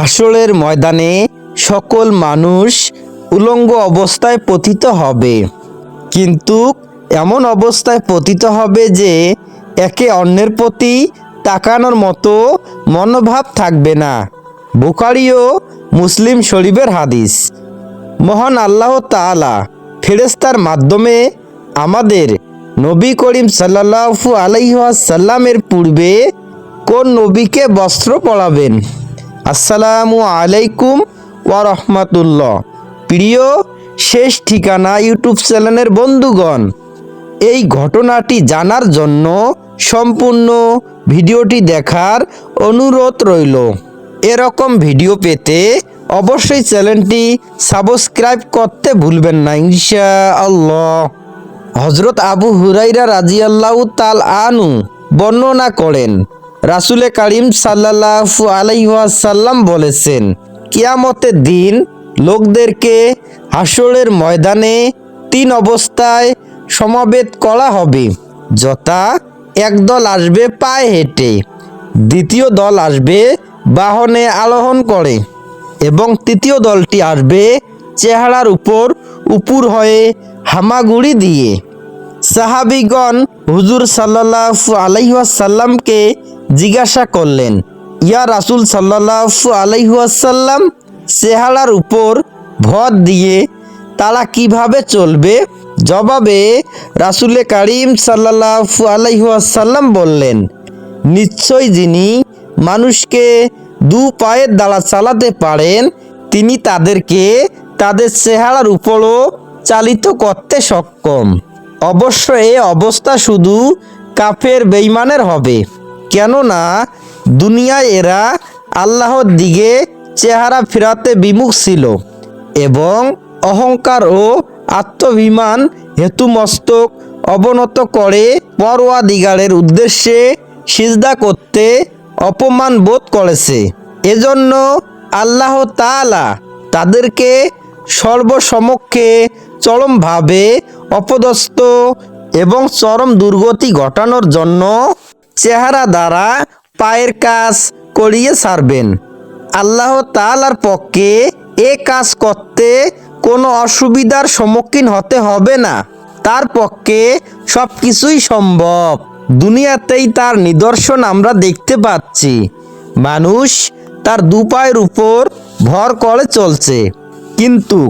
হাসরের ময়দানে সকল মানুষ উলঙ্গ অবস্থায় পতিত হবে। কিন্তু এমন অবস্থায় পতিত হবে যে একে অন্যের প্রতি তাকানোর মতো মনোভাব থাকবে না। বুখারি ও মুসলিম শরীফের হাদিস। মহান আল্লাহ তাআলা ফেরেস্তার মাধ্যমে আমাদের নবী করিম সাল্লাল্লাহু আলাইহি সাল্লামের পূর্বে কোন নবীকে বস্ত্র পরাবেন? আসসালামু আলাইকুম ওয়া রাহমাতুল্লাহ প্রিয় শেষ ঠিকানা ইউটিউব চ্যানেলের বন্ধুগণ, এই ঘটনাটি জানার জন্য সম্পূর্ণ ভিডিওটি দেখার অনুরোধ রইল। এরকম ভিডিও পেতে অবশ্যই চ্যানেলটি সাবস্ক্রাইব করতে ভুলবেন না ইনশা আল্লাহ হজরত আবু হুরাইরা রাজিয়াল্লাহ তাল আনু বর্ণনা করেন রাসুলে কারিম সাল্লাহু আলাইসাল্লাম বলেছেন কিয়ামতের দিন লোকদেরকে হাসরের ময়দানে তিন অবস্থায় সমাবেত করা হবে। যথা এক দল আসবে পায়ে হেঁটে, দ্বিতীয় দল আসবে বাহনে আলোহন করে এবং তৃতীয় দলটি আসবে চেহারার উপর উপুর হয়ে হামাগুড়ি দিয়ে। সাহাবিগণ হুজুর সাল্লাহু আলাইহাসাল্লামকে জিজ্ঞাসা করলেন, ইয়া রাসুল সাল্লাহু আলাইহাসাল্লাম চেহারার উপর ভর দিয়ে তারা কীভাবে চলবে? জবাবে রাসুলে কারিম সাল্লাহু আলাইহাসাল্লাম বললেন, নিশ্চয় যিনি মানুষকে দু পায়ের দ্বারা চালাতে পারেন, তিনি তাদেরকে তাদের চেহারার উপরও চালিত করতে সক্ষম। অবশ্য এ অবস্থা শুধু কাফের বেইমানের হবে। কেননা দুনিয়ায় এরা আল্লাহর দিকে চেহারা ফেরাতে বিমুখ ছিল এবং অহংকার ও আত্মভিমান হেতুমস্তক অবনত করে পরোয়া দিগারের উদ্দেশ্যে সিজদা করতে অপমান বোধ করেছে। এজন্য আল্লাহ তাআলা তাদেরকে সর্বসমক্ষে চরমভাবে অপদস্থ এবং চরম দুর্গতি ঘটানোর জন্য চেহারা দ্বারা পায়ের কাজ করিয়ে সারবেন। আল্লাহ তাআলার পক্ষে এ কাজ করতে কোনো অসুবিধার সম্মুখীন হতে হবে না। তার পক্ষে সব কিছুই সম্ভব। দুনিয়াতেই তার নিদর্শন আমরা দেখতে পাচ্ছি। মানুষ তার দু পায়ের উপর ভর করে চলছে। কিন্তু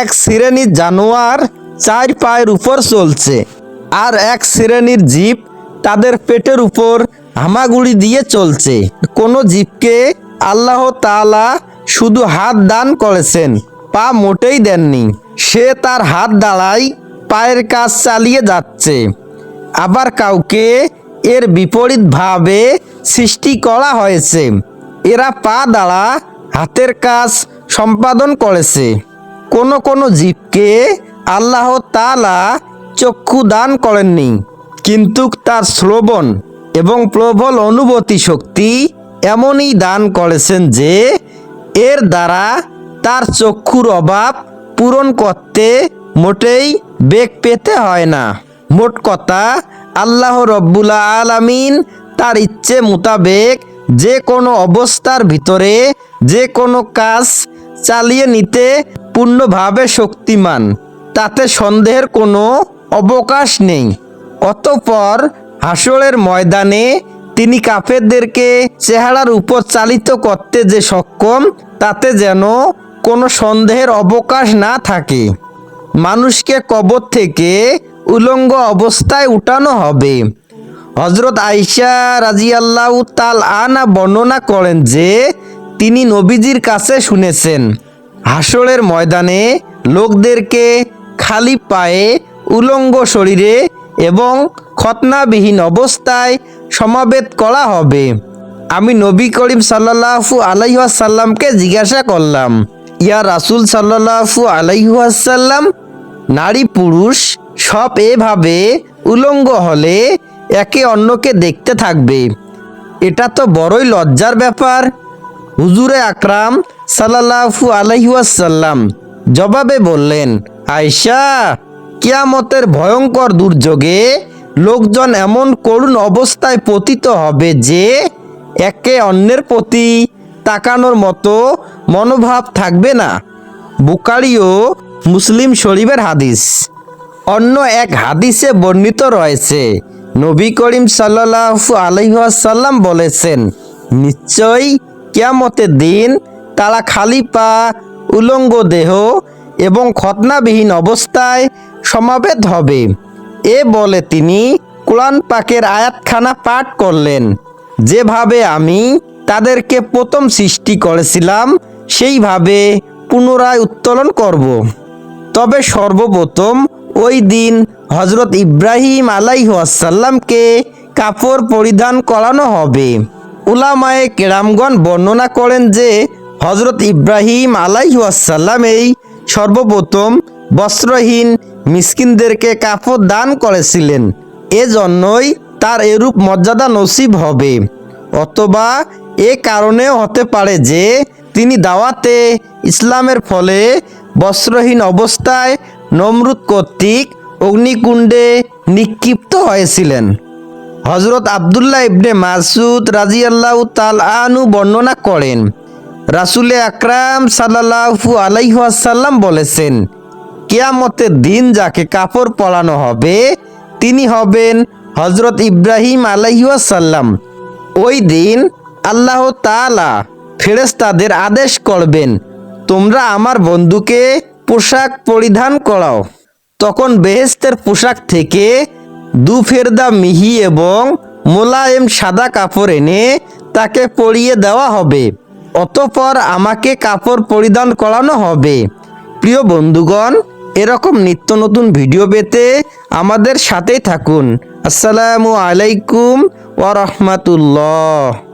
এক শ্রেণির জানোয়ার চার পায়ের উপর চলছে। আর এক শ্রেণির জীব তাদের পেটের উপর হামাগুড়ি দিয়ে চলছে। কোনো জীবকে আল্লাহ তাআলা শুধু হাত দান করেছেন, পা মোটেই দেননি। সে তার হাত দাঁড়াই পায়ের কাজ চালিয়ে যাচ্ছে। আবার কাউকে এর বিপরীতভাবে সৃষ্টি করা হয়েছে। এরা পা দ্বারা হাতের কাজ সম্পাদন করেছে। কোনো কোনো জীবকে আল্লাহ তাআলা চক্ষু দান করেননি। কিন্তু তার শ্রবণ এবং প্রবল অনুভূতি শক্তি এমনই দান করেছেন যে এর দ্বারা তার চক্ষুর অভাব পূরণ করতে মোটেই বেগ পেতে হয় না। মোট কথা, আল্লাহ রব্বুল আলামিন তার ইচ্ছে মোতাবেক যে কোনো অবস্থার ভিতরে যে কোনো কাজ চালিয়ে নিতে পূর্ণভাবে শক্তিমান। তাতে সন্দেহের কোনো অবকাশ নেই। অতঃপর হাসরের ময়দানে তিনি কাফেরদেরকে চেহারার উপর চালিত করতে যে সক্ষম, তাতে যেন কোনো সন্দেহের অবকাশ না থাকে। মানুষকে কবর থেকে উলঙ্গ অবস্থায় উঠানো হবে। হজরত আইসা রাজিয়াল্লাহ তাল আনা বর্ণনা করেন যে, তিনি নবীজির কাছে শুনেছেন, হাসরের ময়দানে লোকদেরকে খালি পায়ে উলঙ্গ শরীরে এবং খতনাবিহীন অবস্থায় সমাবেত করা হবে। আমি নবী করিম সাল্লাহু আলাইহাসাল্লামকে জিজ্ঞাসা করলাম, ইয়া রাসুল সাল্লাহু আলাইহাসাল্লাম নারী পুরুষ সব এভাবে উলঙ্গ হলে একে অন্যকে দেখতে থাকবে। এটা তো বড়ই লজ্জার ব্যাপার। হুজুরে আকরাম সাল্লাহু আলহিউসাল্লাম জবাবে বললেন, আয়শা কিয়ামতের ভয়ঙ্কর দুর্যোগে লোকজন এমন করুণ অবস্থায় পতিত হবে যে একে অন্যের প্রতি তাকানোর মতো মনোভাব থাকবে না। বুকারি ও মুসলিম শরীফের হাদিস। অন্য এক হাদিসে বর্ণিত রয়েছে, নবী করিম সাল্লাল্লাহু আলহাসাল্লাম বলেছেন, নিশ্চয়ই কিয়ামতের দিন তারা খালি পা উলঙ্গ দেহ এবং খতনাবিহীন অবস্থায় সমাবেত হবে। এ বলে তিনি কোরআন পাকের আয়াতখানা পাঠ করলেন। যেভাবে আমি তাদেরকে প্রথম সৃষ্টি করেছিলাম, সেইভাবে পুনরায় উত্তোলন করব। তবে সর্বপ্রথম ওই দিন হজরত ইব্রাহিম আলাইহাসাল্লামকে কাপড় পরিধান করানো হবে। উলামায়ে কেরামগণ বর্ণনা করেন যে হজরত ইব্রাহিম আলাইহাসাল্লাম এই সর্বপ্রথম বস্ত্রহীন মিসকিনদেরকে কাপড় দান করেছিলেন। এজন্যই তার এরূপ মর্যাদা নসিব হবে। অথবা এ কারণেও হতে পারে যে তিনি দাওয়াতে ইসলামের ফলে বস্ত্রহীন অবস্থায় নমরুদ কর্তৃক অগ্নিকুণ্ডে নিক্ষিপ্ত হয়েছিলেন। হজরত আবদুল্লাহ ইবনে মাসুদ রাজিয়াল্লাহ তাল আনু বর্ণনা করেন, রাসুলে আকরাম সাল্লাহু আলাইহাসাল্লাম বলেছেন কেয়ামতের দিন যাকে কাপড় পরানো হবে, তিনি হবেন হজরত ইব্রাহিম আলাইহাসাল্লাম ওই দিন আল্লাহ তালা ফেরেস্তাদের আদেশ করবেন, তোমরা আমার বন্ধুকে পোশাক পরিধান করাও। তখন বেহেস্তের পোশাক থেকে দু ফেরদা মিহি এবং মোলায়েম সাদা কাপড় এনে তাকে পরিয়ে দেওয়া হবে। অতপর আমাকে কাপড় পরিধান করানো হবে। প্রিয় বন্ধুগণ এরকম নিত্য নতুন ভিডিও পেতে আমাদের সাথেই থাকুন। আসসালামু আলাইকুম ওয়া রাহমাতুল্লাহ।